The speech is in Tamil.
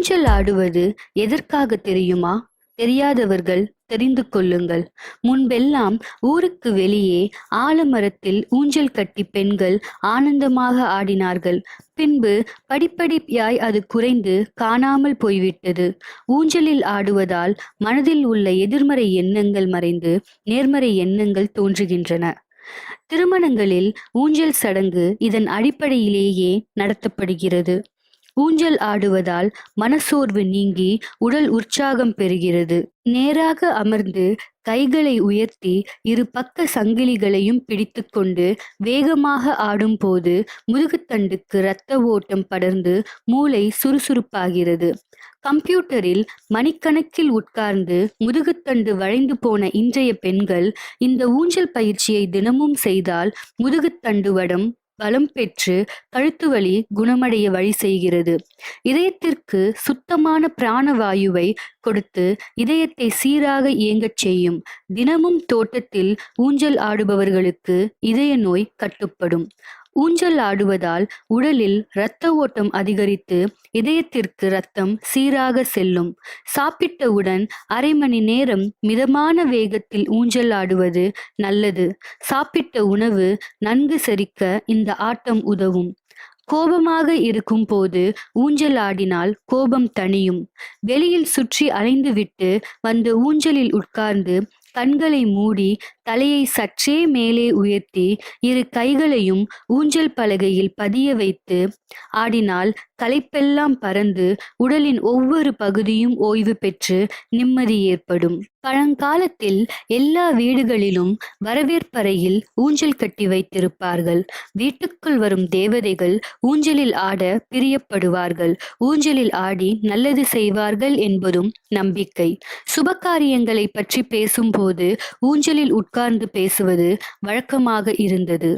ஊஞ்சல் ஆடுவது எதற்காக தெரியுமா? தெரியாதவர்கள் தெரிந்து கொள்ளுங்கள். முன்பெல்லாம் ஊருக்கு வெளியே ஆலமரத்தில் ஊஞ்சல் கட்டி பெண்கள் ஆனந்தமாக ஆடினார்கள். பின்பு படிப்படியாய் அது குறைந்து காணாமல் போய்விட்டது. ஊஞ்சலில் ஆடுவதால் மனதில் உள்ள எதிர்மறை எண்ணங்கள் மறைந்து நேர்மறை எண்ணங்கள் தோன்றுகின்றன. திருமணங்களில் ஊஞ்சல் சடங்கு இதன் அடிப்படையிலேயே நடத்தப்படுகிறது. ஊஞ்சல் ஆடுவதால் மனசோர்வு நீங்கி உடல் உற்சாகம் பெறுகிறது. நேராக அமர்ந்து கைகளை உயர்த்தி இரு பக்க சங்கிலிகளையும் பிடித்துக்கொண்டு வேகமாக ஆடும்போது முதுகுத்தண்டுக்கு இரத்த ஓட்டம் படர்ந்து மூளை சுறுசுறுப்பாகிறது. கம்ப்யூட்டரில் மணிக்கணக்கில் உட்கார்ந்து முதுகுத்தண்டு வளைந்து போன இன்றைய பெண்கள் இந்த ஊஞ்சல் பயிற்சியை தினமும் செய்தால் முதுகுத்தண்டு வடம் பலம் பெற்று கழுத்து வலி குணமடைய வழி செய்கிறது. இதயத்திற்கு சுத்தமான பிராணவாயுவை கொடுத்து இதயத்தை சீராக இயங்கச் செய்யும். தினமும் தோட்டத்தில் ஊஞ்சல் ஆடுபவர்களுக்கு இதய நோய் கட்டுப்படும். ஊஞ்சல் ஆடுவதால் உடலில் இரத்த ஓட்டம் அதிகரித்து இதயத்திற்கு இரத்தம் சீராக செல்லும். சாப்பிட்டவுடன் அரை மணி நேரம் மிதமான வேகத்தில் ஊஞ்சல் ஆடுவது நல்லது. சாப்பிட்ட உணவு நன்கு செரிக்க இந்த ஆட்டம் உதவும். கோபமாக இருக்கும் போது ஊஞ்சல் ஆடினால் கோபம் தணியும். வெளியில் சுற்றி அலைந்துவிட்டு வந்து ஊஞ்சலில் உட்கார்ந்து கண்களை மூடி தலையை சற்றே மேலே உயர்த்தி இரு கைகளையும் ஊஞ்சல் பலகையில் பதிய வைத்து ஆடினால் களைப்பெல்லாம் பறந்து உடலின் ஒவ்வொரு பகுதியும் ஓய்வு பெற்று நிம்மதி ஏற்படும். பழங்காலத்தில் எல்லா வீடுகளிலும் வரவேற்பறையில் ஊஞ்சல் கட்டி வைத்திருப்பார்கள். வீட்டுக்குள் வரும் தேவதைகள் ஊஞ்சலில் ஆட பிரியப்படுவார்கள். ஊஞ்சலில் ஆடி நல்லது செய்வார்கள் என்பதும் நம்பிக்கை. சுபகாரியங்களை பற்றி பேசும்போது ஊஞ்சலில் உட்கார்ந்து பேசுவது வழக்கமாக இருந்தது.